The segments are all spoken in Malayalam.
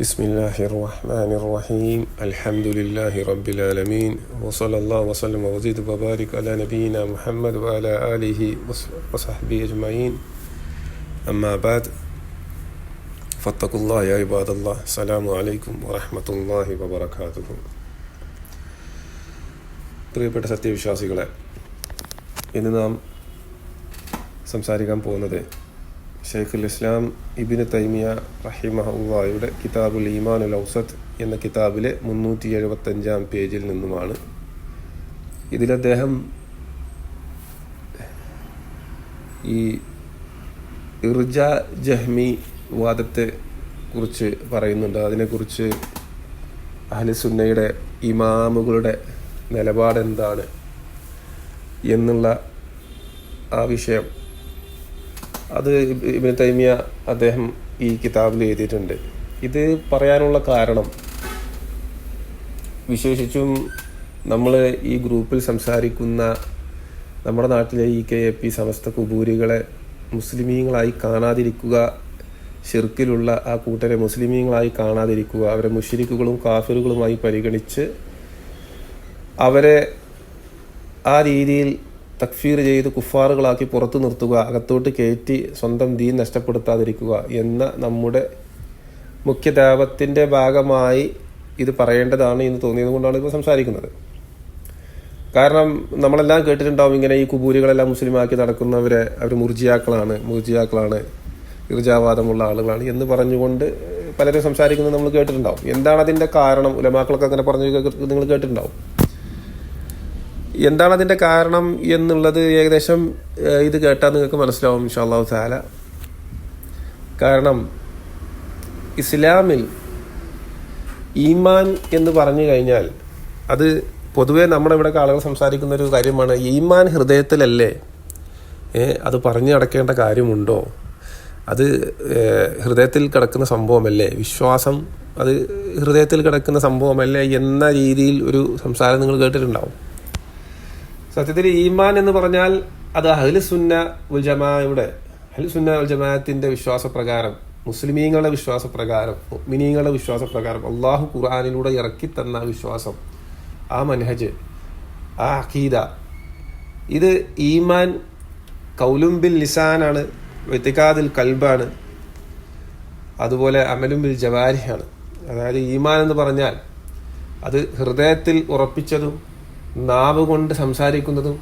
بسم الله الرحمن الرحيم الحمد لله رب العالمين وصلى الله وسلم وزيد وبارك على نبينا محمد وعلى آله وصحبه أجمعين أما بعد فاتقوا الله يا عباد الله السلام عليكم ورحمة الله وبركاته പ്രിയപ്പെട്ട സത്യവിശ്വാസികളെ ഇന്ന് നാം സംസാരിക്കാൻ പോകുന്നത് ഷെയ്ഖുൽ ഇസ്ലാം ഇബിന് തൈമിയ റഹിമഹുല്ലായുടെ കിതാബുൽ ഈമാനുൽ ഔസത്ത് എന്ന കിതാബിലെ മുന്നൂറ്റി എഴുപത്തഞ്ചാം പേജിൽ നിന്നുമാണ്. ഇതിലദ്ദേഹം ഈ ഇർജ ജഹ്മി വാദത്തെ കുറിച്ച് പറയുന്നുണ്ട്. അതിനെക്കുറിച്ച് അഹ്ലുസുന്നയുടെ ഇമാമുകളുടെ നിലപാടെന്താണ് എന്നുള്ള ആ വിഷയം അത് ഇബിൻ തൈമിയ അദ്ദേഹം ഈ കിതാബിൽ എഴുതിയിട്ടുണ്ട്. ഇത് പറയാനുള്ള കാരണം വിശേഷിച്ചും നമ്മൾ ഈ ഗ്രൂപ്പിൽ സംസാരിക്കുന്ന നമ്മുടെ നാട്ടിലെ ഈ കെ എ പി സമസ്ത കുബൂരികളെ മുസ്ലിമീങ്ങളായി കാണാതിരിക്കുക ഷിർക്കിലുള്ള ആ കൂട്ടരെ മുസ്ലിമീങ്ങളായി കാണാതിരിക്കുക അവരെ മുഷിരിക്കുകളും കാഫിറുകളുമായി പരിഗണിച്ച് അവരെ ആ രീതിയിൽ തക്ഫീർ ചെയ്ത് കുഫാറുകളാക്കി പുറത്തു നിർത്തുക അകത്തോട്ട് കയറ്റി സ്വന്തം ദീൻ നഷ്ടപ്പെടുത്താതിരിക്കുക എന്ന നമ്മുടെ മുഖ്യ ദാപത്തിന്റെ ഭാഗമായി ഇത് പറയേണ്ടതാണ് എന്ന് തോന്നിയത് കൊണ്ടാണ് ഇപ്പോൾ സംസാരിക്കുന്നത്. കാരണം നമ്മളെല്ലാം കേട്ടിട്ടുണ്ടാവും ഇങ്ങനെ ഈ കുബൂരികളെല്ലാം മുസ്ലിമാക്കി നടക്കുന്നവരെ അവർ മുർജിയാക്കളാണ് മുർജിയാക്കളാണ് ഇർജാവാദമുള്ള ആളുകളാണ് എന്ന് പറഞ്ഞുകൊണ്ട് പലരും സംസാരിക്കുന്നത് നമ്മൾ കേട്ടിട്ടുണ്ടാവും. എന്താണ് അതിന്റെ കാരണം? ഉലമാക്കളൊക്കെ അങ്ങനെ പറഞ്ഞു നിങ്ങൾ കേട്ടിട്ടുണ്ടാവും. എന്താണ് അതിന്റെ കാരണം എന്നുള്ളത് ഏകദേശം ഇത് കേട്ടാൽ നിങ്ങൾക്ക് മനസ്സിലാവും ഇൻഷാല്ലാഹു താല കാരണം ഇസ്ലാമിൽ ഈമാൻ എന്ന് പറഞ്ഞു കഴിഞ്ഞാൽ അത് പൊതുവേ നമ്മുടെ ഇവിടെ ആളുകൾ സംസാരിക്കുന്ന ഒരു കാര്യമാണ് ഈമാൻ ഹൃദയത്തിലല്ലേ അത് പറഞ്ഞു നടക്കേണ്ട കാര്യമുണ്ടോ? അത് ഹൃദയത്തിൽ കിടക്കുന്ന സംഭവമല്ലേ? വിശ്വാസം അത് ഹൃദയത്തിൽ കിടക്കുന്ന സംഭവമല്ലേ എന്ന രീതിയിൽ ഒരു സംസാരം നിങ്ങൾ കേട്ടിട്ടുണ്ടാവും. സത്യത്തിൽ ഈമാൻ എന്ന് പറഞ്ഞാൽ അത് അഹ്ലുസുന്ന ഉൽ ജമായുടെ അഹ്ലുസുന്ന ഉൽ ജമാഅത്തിന്റെ വിശ്വാസപ്രകാരം മുസ്ലിമീങ്ങളുടെ വിശ്വാസപ്രകാരം മിനിങ്ങളുടെ വിശ്വാസപ്രകാരം അള്ളാഹു ഖുർആാനിലൂടെ ഇറക്കി തന്ന വിശ്വാസം ആ മൻഹജ് ആ അഖീദ. ഇത് ഈമാൻ കൗലുംബിൽ ലിസാനാണ് വെത്തിക്കാതിൽ കൽബാണ് അതുപോലെ അമലുംബിൽ ജവാരിഹാണ്. അതായത് ഈമാൻ എന്ന് പറഞ്ഞാൽ അത് ഹൃദയത്തിൽ ഉറപ്പിച്ചതും നാവ് കൊണ്ട് സംസാരിക്കുന്നതും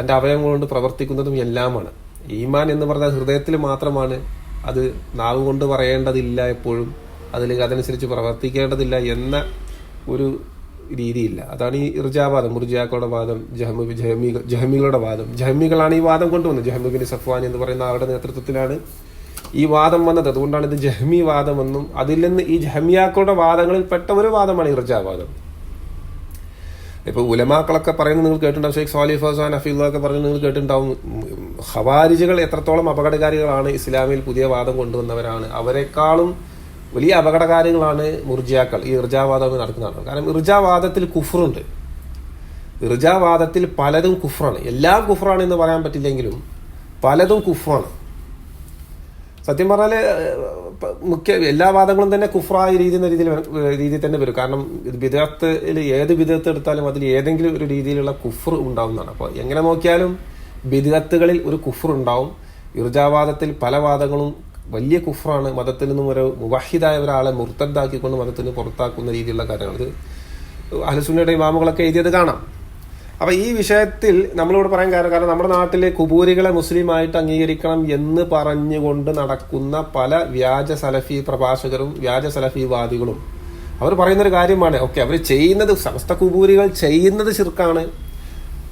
തന്റെ അവയവം കൊണ്ട് പ്രവർത്തിക്കുന്നതും എല്ലാമാണ്. ഈമാൻ എന്ന് പറഞ്ഞാൽ ഹൃദയത്തിൽ മാത്രമാണ് അത് നാവ് കൊണ്ട് പറയേണ്ടതില്ല എപ്പോഴും അതിൽ അതനുസരിച്ച് പ്രവർത്തിക്കേണ്ടതില്ല എന്ന ഒരു രീതിയില്ല. അതാണ് ഈ ഇർജാവാദം മുർജാക്കളുടെ വാദം ജഹമി ജഹമി ജഹമികളുടെ വാദം. ജഹമികളാണ് ഈ വാദം കൊണ്ടുവന്നത് ജഹമുബിൻ സഫ്വാൻ എന്ന് പറയുന്ന അവരുടെ നേതൃത്വത്തിലാണ് ഈ വാദം വന്നത്. അതുകൊണ്ടാണ് ഇത് ജഹ്മി വാദമെന്നും അതിൽ നിന്ന് ഈ ജഹമിയാക്കളുടെ വാദങ്ങളിൽ പെട്ട ഒരു വാദമാണ് ഇർജാവാദം. ഇപ്പൊ ഉലമാക്കളൊക്കെ പറയുന്നത് നിങ്ങൾ കേട്ടിട്ടുണ്ടാവും. ഷെയ്ഖ് സാലിഫ് ഹസാൻ അഫീൽ ഒക്കെ നിങ്ങൾ കേട്ടിട്ടുണ്ടാവും. ഹവാരിജികൾ എത്രത്തോളം അപകടകാരികളാണ് ഇസ്ലാമിൽ പുതിയ വാദം കൊണ്ടുവന്നവരാണ്. അവരെക്കാളും വലിയ അപകടകാരികളാണ് മുർജിയാക്കൾ. ഈ ഇർജാവാദം നടക്കുന്നതാണ് കാരണം ഇർജാവാദത്തിൽ കുഫറുണ്ട്. ഇർജാവാദത്തിൽ പലതും കുഫറാണ്. എല്ലാം കുഫറാണ് എന്ന് പറയാൻ പറ്റില്ലെങ്കിലും പലതും കുഫറാണ്. സത്യം പറഞ്ഞാൽ മുഖ്യ എല്ലാ വാദങ്ങളും തന്നെ കുഫ്രായ രീതി എന്ന രീതിയിൽ രീതിയിൽ തന്നെ വരും. കാരണം ഇത് വിദഗ്ധത്തിൽ ഏത് വിദഗ്ധ എടുത്താലും അതിൽ ഏതെങ്കിലും ഒരു രീതിയിലുള്ള കുഫർ ഉണ്ടാവുന്നതാണ്. അപ്പോൾ എങ്ങനെ നോക്കിയാലും വിദഗ്ധകളിൽ ഒരു കുഫർ ഉണ്ടാവും. ഇർജാവാദത്തിൽ പല വാദങ്ങളും വലിയ കുഫറാണ്. മതത്തിൽ നിന്നും ഒരു മുവാഹിദായ ഒരാളെ മുർത്തദ്ദാക്കിക്കൊണ്ട് മതത്തിന് പുറത്താക്കുന്ന രീതിയിലുള്ള കാര്യങ്ങൾ. ഇത് അഹലസുന്നയുടെ ഇമാമുകളൊക്കെ എഴുതിയത് കാണാം. അപ്പൊ ഈ വിഷയത്തിൽ നമ്മളിവിടെ പറയാൻ കാരണം കാരണം നമ്മുടെ നാട്ടിലെ കുബൂരികളെ മുസ്ലിമായിട്ട് അംഗീകരിക്കണം എന്ന് പറഞ്ഞുകൊണ്ട് നടക്കുന്ന പല വ്യാജ സലഫി പ്രഭാഷകരും വ്യാജ സലഫി വാദികളും. അവർ പറയുന്നൊരു കാര്യമാണ് ഓക്കെ അവർ ചെയ്യുന്നത് സമസ്ത കുബൂരികൾ ചെയ്യുന്നത് ചെറുക്കാണ്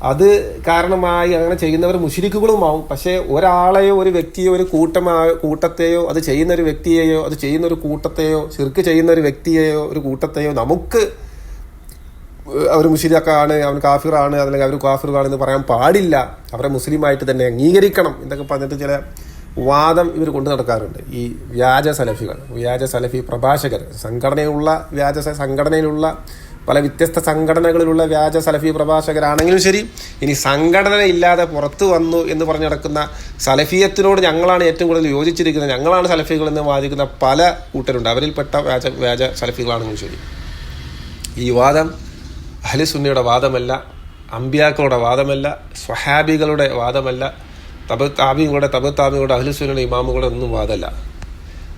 അത് കാരണമായി അങ്ങനെ ചെയ്യുന്നവർ മുഷിരിക്കുകളുമാവും. പക്ഷേ ഒരാളെയോ ഒരു വ്യക്തിയോ ഒരു കൂട്ടമായോ കൂട്ടത്തെയോ അത് ചെയ്യുന്ന ഒരു വ്യക്തിയെയോ അത് ചെയ്യുന്ന ഒരു കൂട്ടത്തെയോ ചെറുക്ക് ചെയ്യുന്ന ഒരു വ്യക്തിയെയോ ഒരു കൂട്ടത്തെയോ നമുക്ക് അവർ മുഷിരിക്കാണ് അവൻ കാഫിറാണ് അല്ലെങ്കിൽ അവർ കാഫിറാണെന്ന് പറയാൻ പാടില്ല. അവരെ മുസ്ലിമായിട്ട് തന്നെ അംഗീകരിക്കണം എന്നൊക്കെ പറഞ്ഞിട്ട് ചില വാദം ഇവർ കൊണ്ടു നടക്കാറുണ്ട്. ഈ വ്യാജ സലഫികൾ വ്യാജ സലഫി പ്രഭാഷകർ സംഘടനയുള്ള വ്യാജ സംഘടനയിലുള്ള പല വ്യത്യസ്ത സംഘടനകളിലുള്ള വ്യാജ സലഫി പ്രഭാഷകരാണെങ്കിലും ശരി ഇനി സംഘടന ഇല്ലാതെ പുറത്തു വന്നു എന്ന് പറഞ്ഞു നടക്കുന്ന സലഫിയത്തിനോട് ഞങ്ങളാണ് ഏറ്റവും കൂടുതൽ യോജിച്ചിരിക്കുന്നത്. ഞങ്ങളാണ് സലഫികൾ എന്ന് വാദിക്കുന്ന പല കൂട്ടരുണ്ട്. അവരിൽപ്പെട്ട വ്യാജ വ്യാജ സലഫികളാണെങ്കിലും ശരി. ഈ വാദം അഹ്ലുസുന്നയുടെ വാദമല്ല അമ്പിയാക്കളുടെ വാദമല്ല സ്വഹാബികളുടെ വാദമല്ല തബ താബിങ്ങളുടെ തബ താബികളുടെ അഹ്ലുസുന്നയുടെ ഇമാമുകളുടെ ഒന്നും വാദമല്ല.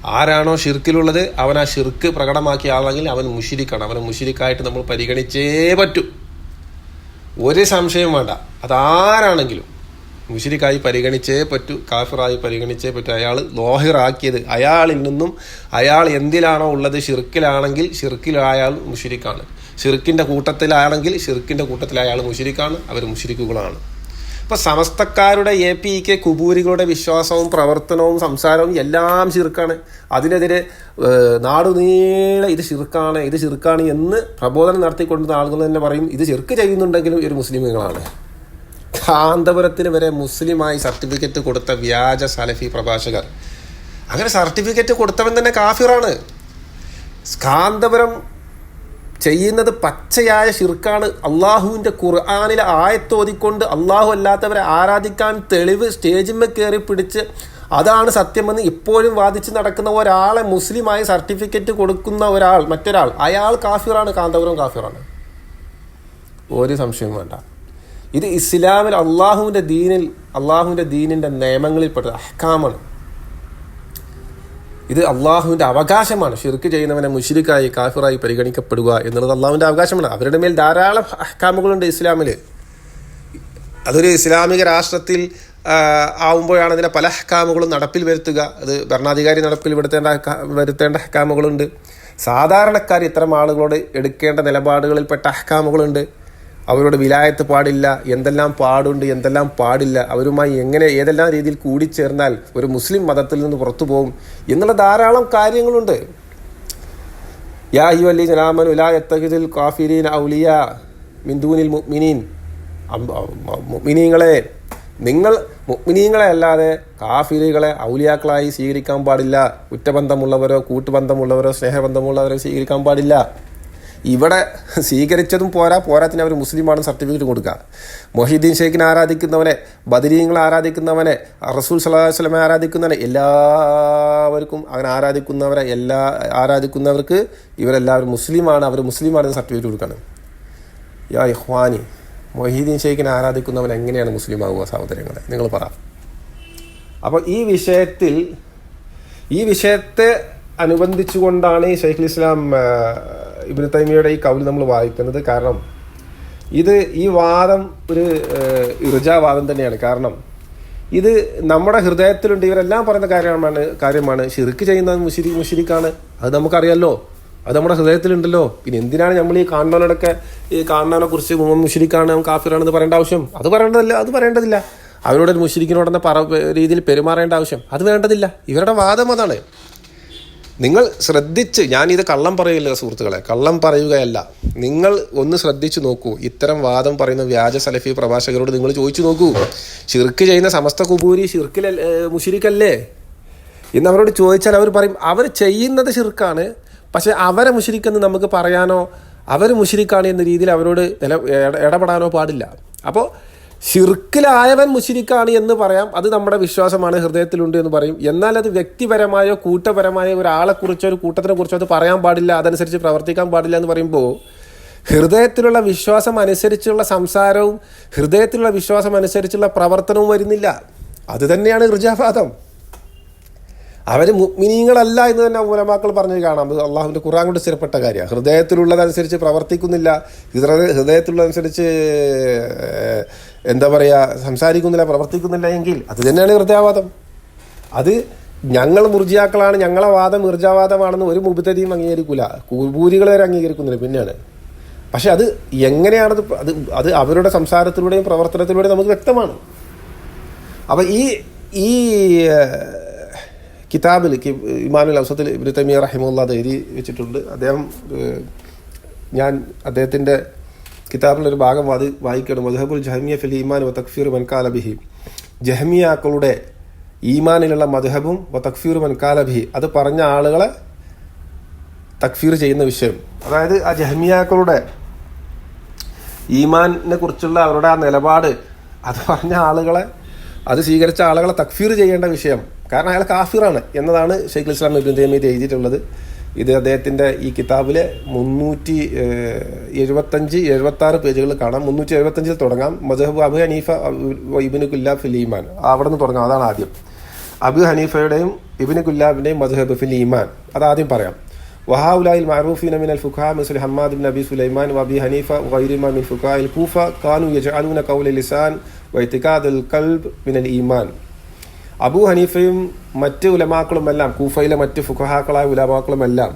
ആരാണോ ഷിർക്കിലുള്ളത് അവൻ ആ ഷിർക്ക് പ്രകടമാക്കിയ ആളെങ്കിൽ അവൻ മുഷിരിക്കാണ്. അവനെ മുഷിരിക്കായിട്ട് നമ്മൾ പരിഗണിച്ചേ പറ്റൂ. ഒരു സംശയം വേണ്ട. അതാരാണെങ്കിലും മുഷിരിക്കായി പരിഗണിച്ചേ പറ്റൂ കാഫിറായി പരിഗണിച്ചേ പറ്റൂ. അയാൾ ലോഹിറാക്കിയത് അയാളിൽ നിന്നും അയാൾ എന്തിലാണോ ഉള്ളത് ഷിർക്കിലാണെങ്കിൽ ഷിർക്കിലായാൽ മുഷിരിക്കാണ്. ഷിർക്കിന്റെ കൂട്ടത്തിലാണെങ്കിൽ ഷിർക്കിന്റെ കൂട്ടത്തിൽ അയാൾ മുഷിരിക്കാണ് അവർ മുഷിരിക്കുകളാണ് അപ്പോൾ സമസ്തക്കാരുടെ എ പി കെ കുബൂരികളുടെ വിശ്വാസവും പ്രവർത്തനവും സംസാരവും എല്ലാം ശിർക്കാണ് അതിനെതിരെ നാടുനീളെ ഇത് ശിർക്കാണ് ഇത് ശിർക്കാണ് എന്ന് പ്രബോധനം നടത്തിക്കൊണ്ടുന്ന ആളുകൾ തന്നെ പറയും ഇത് ചിർക്ക് ചെയ്യുന്നുണ്ടെങ്കിലും ഒരു മുസ്ലിമുകളാണ്. കാന്തപുരത്തിന് വരെ മുസ്ലിമായി സർട്ടിഫിക്കറ്റ് കൊടുത്ത വ്യാജ സലഫി പ്രഭാഷകർ. അങ്ങനെ സർട്ടിഫിക്കറ്റ് കൊടുത്തവൻ തന്നെ കാഫിറാണ്. കാന്തപുരം ചെയ്യുന്നത് പച്ചയായ ഷിർക്കാണ് അള്ളാഹുവിന്റെ ഖുർആാനിലെ ആയത്തോതിക്കൊണ്ട് അള്ളാഹു അല്ലാത്തവരെ ആരാധിക്കാൻ തെളിവ് സ്റ്റേജിന്മേ കയറി പിടിച്ച് അതാണ് സത്യമെന്ന് ഇപ്പോഴും വാദിച്ച് നടക്കുന്ന ഒരാളെ മുസ്ലിമായി സർട്ടിഫിക്കറ്റ് കൊടുക്കുന്ന ഒരാൾ മറ്റൊരാൾ അയാൾ കാഫിറാണ് കാന്തപുരം കാഫിറാണ്. ഒരു സംശയവും വേണ്ട. ഇത് ഇസ്ലാമിൽ അള്ളാഹുവിന്റെ ദീനിൽ അള്ളാഹുവിന്റെ ദീനിന്റെ നിയമങ്ങളിൽപ്പെട്ടത് അഹ്കാമാണ്. ഇത് അള്ളാഹുവിന്റെ അവകാശമാണ്. ഷിർക്ക് ചെയ്യുന്നവനെ മുഷിരിക്കായി കാഫിറായി പരിഗണിക്കപ്പെടുക എന്നുള്ളത് അള്ളാഹുവിന്റെ അവകാശമാണ്. അവരുടെ മേൽ ധാരാളം അഹ്കാമുകളുണ്ട് ഇസ്ലാമിൽ അതൊരു ഇസ്ലാമിക രാഷ്ട്രത്തിൽ ആവുമ്പോഴാണ് അതിലെ പല ഹക്കാമുകളും നടപ്പിൽ വരുത്തുക. അത് ഭരണാധികാരി നടപ്പിൽ വരുത്തേണ്ട വരുത്തേണ്ട ഹക്കാമുകളുണ്ട് സാധാരണക്കാർ ഇത്തരം ആളുകളോട് എടുക്കേണ്ട നിലപാടുകളിൽപ്പെട്ട ഹക്കാമുകളുണ്ട് അവരോട് വിലായത്ത് പാടില്ല എന്തെല്ലാം പാടുണ്ട് എന്തെല്ലാം പാടില്ല അവരുമായി എങ്ങനെ ഏതെല്ലാം രീതിയിൽ കൂടിച്ചേർന്നാൽ ഒരു മുസ്ലിം മതത്തിൽ നിന്ന് പുറത്തു പോകും എന്നുള്ള ധാരാളം കാര്യങ്ങളുണ്ട്. യാ അയ്യോ അല്ലി ജനാമൻ ഉലായത്തഹിദുൽ കാഫിരീൻ ഔലിയ മിന്ദൂനിൽ മുഗ്മിനീൻ മുഅ്മിനീങ്ങളെ നിങ്ങൾ മുഗ്മിനീങ്ങളെ അല്ലാതെ കാഫിരികളെ ഔലിയാക്കളായി സ്വീകരിക്കാൻ പാടില്ല. ഉറ്റബന്ധമുള്ളവരോ കൂട്ടുബന്ധമുള്ളവരോ സ്നേഹബന്ധമുള്ളവരോ സ്വീകരിക്കാൻ പാടില്ല. ഇവിടെ സ്വീകരിച്ചതും പോരാ പോരാത്തിന് അവർ മുസ്ലിമാണ് സർട്ടിഫിക്കറ്റ് കൊടുക്കുക. മൊഹീദ്ദീൻ ഷെയ്ഖിനെ ആരാധിക്കുന്നവനെ ബദരീങ്ങളെ ആരാധിക്കുന്നവനെ റസൂൽ വസല്ലമയെ ആരാധിക്കുന്നവനെ എല്ലാവർക്കും അങ്ങനെ ആരാധിക്കുന്നവരെ എല്ലാ ആരാധിക്കുന്നവർക്ക് ഇവരെല്ലാവരും മുസ്ലിമാണ് അവർ മുസ്ലിമാണെന്ന് സർട്ടിഫിക്കറ്റ് കൊടുക്കുകയാണ് യാ ഇഹ്വാനി മൊഹീദ്ദീൻ ഷെയ്ഖിനെ ആരാധിക്കുന്നവൻ എങ്ങനെയാണ് മുസ്ലിം ആകുക സഹോദരങ്ങളെ? നിങ്ങൾ പറ. അപ്പോൾ ഈ വിഷയത്തിൽ ഈ വിഷയത്തെ അനുബന്ധിച്ചുകൊണ്ടാണ് ഈ ഷെയ്ഖുൽ ഇസ്ലാം ഇബ്നു ഈ കൗൽ നമ്മൾ വായിക്കുന്നത് കാരണം ഇത് ഈ വാദം ഒരു ഇർജാവാദം തന്നെയാണ്. കാരണം ഇത് നമ്മുടെ ഹൃദയത്തിലുണ്ട്. ഇവരെല്ലാം പറയുന്ന കാര്യമാണ് കാര്യമാണ്. ഷിർക്ക് ചെയ്യുന്ന മുഷിരി മുഷിരിക്കാണ് അത് നമുക്കറിയാമല്ലോ അത് നമ്മുടെ ഹൃദയത്തിലുണ്ടല്ലോ. പിന്നെ എന്തിനാണ് നമ്മൾ ഈ കാണുന്നവനോടൊക്കെ ഈ കാണുന്നവനെ കുറിച്ച് മുഷിരിക്കാണ് കാഫിറാണെന്ന് പറയേണ്ട ആവശ്യം? അത് പറയേണ്ടതില്ല അത് പറയേണ്ടതില്ല. അവരോട് മുഷിരിക്കിനോടെന്ന പറ രീതിയിൽ പെരുമാറേണ്ട ആവശ്യം അത് വേണ്ടതില്ല. ഇവരുടെ വാദം അതാണ്. നിങ്ങൾ ശ്രദ്ധിച്ച് ഞാനിത് കള്ളം പറയില്ല സുഹൃത്തുക്കളെ കള്ളം പറയുകയല്ല. നിങ്ങൾ ഒന്ന് ശ്രദ്ധിച്ചു നോക്കൂ. ഇത്തരം വാദം പറയുന്ന വ്യാജ സലഫി പ്രഭാഷകരോട് നിങ്ങൾ ചോദിച്ചു നോക്കൂ. ഷിർക്ക് ചെയ്യുന്ന സമസ്ത കുബൂരി ഷിർക്കിൽ മുഷിരിക്കല്ലേ? ഇന്ന് അവരോട് ചോദിച്ചാൽ അവർ പറയും അവർ ചെയ്യുന്നത് ഷിർക്കാണ് പക്ഷെ അവരെ മുഷിരിക്കെന്ന് നമുക്ക് പറയാനോ അവർ മുഷിരിക്കാണ് എന്ന രീതിയിൽ അവരോട് ഇടപെടാനോ പാടില്ല. അപ്പോൾ ഷിർക്കിലായവൻ മുഷിരിക്കാണ് എന്ന് പറയാം. അത് നമ്മുടെ വിശ്വാസമാണ് ഹൃദയത്തിലുണ്ട് എന്ന് പറയും. എന്നാൽ അത് വ്യക്തിപരമായോ കൂട്ടപരമായോ ഒരാളെ ഒരാളെക്കുറിച്ചോ ഒരു കൂട്ടത്തിനെ കുറിച്ചോ അത് പറയാൻ പാടില്ല അതനുസരിച്ച് പ്രവർത്തിക്കാൻ പാടില്ല എന്ന് പറയുമ്പോൾ ഹൃദയത്തിലുള്ള വിശ്വാസം അനുസരിച്ചുള്ള സംസാരവും ഹൃദയത്തിലുള്ള വിശ്വാസം അനുസരിച്ചുള്ള പ്രവർത്തനവും വരുന്നില്ല. അത് തന്നെയാണ് ഋജാപാതം അവർ മുഗ്മിനീങ്ങളല്ല എന്ന് തന്നെ മൂലമാക്കൾ പറഞ്ഞു കാണാം. അള്ളാഹുവിന്റെ ഖുറാൻ കൊണ്ട് സ്ഥിരപ്പെട്ട കാര്യമാണ് ഹൃദയത്തിലുള്ളതനുസരിച്ച് പ്രവർത്തിക്കുന്നില്ല ഹൃദയ ഹൃദയത്തിലുള്ളതനുസരിച്ച് എന്താ പറയുക സംസാരിക്കുന്നില്ല പ്രവർത്തിക്കുന്നില്ല എങ്കിൽ അത് തന്നെയാണ് ഹൃദയാവാദം അത് ഞങ്ങൾ മുർജിയാക്കളാണ് ഞങ്ങളെ വാദം മിർജാവാദമാണെന്ന് ഒരു മുബത്തതിയും അംഗീകരിക്കില്ല കൂബൂരികൾ വരെ അംഗീകരിക്കുന്നില്ല പിന്നെയാണ്. പക്ഷെ അത് എങ്ങനെയാണത് അത് അത് അവരുടെ സംസാരത്തിലൂടെയും പ്രവർത്തനത്തിലൂടെയും നമുക്ക് വ്യക്തമാണ്. അപ്പം ഈ ഈ കിതാബിൽ ഇമാനുൽ ഔസത്തിൽ ഇബ്രിത്തമിയ തൈമിയ റഹിമുള്ള അത് എഴുതി വെച്ചിട്ടുണ്ട്. അദ്ദേഹം ഞാൻ അദ്ദേഹത്തിന്റെ കിതാബിലൊരു ഭാഗം അത് വായിക്കണം മധുഹബുൽ ജഹമിയ ഫിൽ ഈമാൻ വ തക്ഫീർ മൻകാല ബിഹി. ജഹമിയാക്കളുടെ ഈമാനിലുള്ള മധുഹബും വ തക്ഫീർ മൻകാല ബിഹി. അത് പറഞ്ഞ ആളുകളെ തക്ഫീർ ചെയ്യുന്ന വിഷയം. അതായത് ആ ജഹമിയാക്കളുടെ ഈമാനിനെ കുറിച്ചുള്ള അവരുടെ ആ നിലപാട് അത് പറഞ്ഞ ആളുകളെ അത് സ്വീകരിച്ച ആളുകളെ തക്ഫീർ ചെയ്യേണ്ട വിഷയം. കാരണം അയാൾ കാഫിറാണ് എന്നതാണ് ഷെയ്ഖുൽ ഇസ്ലാം ഇബ്ൻ എഴുതിയിട്ടുള്ളത്. ഇത് അദ്ദേഹത്തിന്റെ ഈ കിതാബിലെ മുന്നൂറ്റി എഴുപത്തഞ്ച് എഴുപത്തി ആറ് പേജുകൾ കാണാം മുന്നൂറ്റി എഴുപത്തഞ്ചിൽ തുടങ്ങാം മദഹബ് അബു ഹനീഫ ഇബിന് കുല്ല ഫിൽ ഈമാൻ അവിടെ നിന്ന് തുടങ്ങാം അതാണ് ആദ്യം അബു ഹനീഫയുടെയും ഇബിന് കുല്ലാബിന്റെയും മദഹബ് ഫിൽ ഈമാൻ അത് ആദ്യം പറയാം وهؤلاء المعروفين من الفقهاء مثل حماد بن ابي سليمان وابي حنيفه وغيرهما من فقهاء الكوفه كانوا يجعلون قول اللسان واعتقاد القلب من الايمان അബൂ ഹനീഫയും മറ്റ് ഉലമാക്കളുമെല്ലാം കൂഫയിലെ മറ്റ് ഫുഖഹാക്കളായ ഉലമാക്കളുമെല്ലാം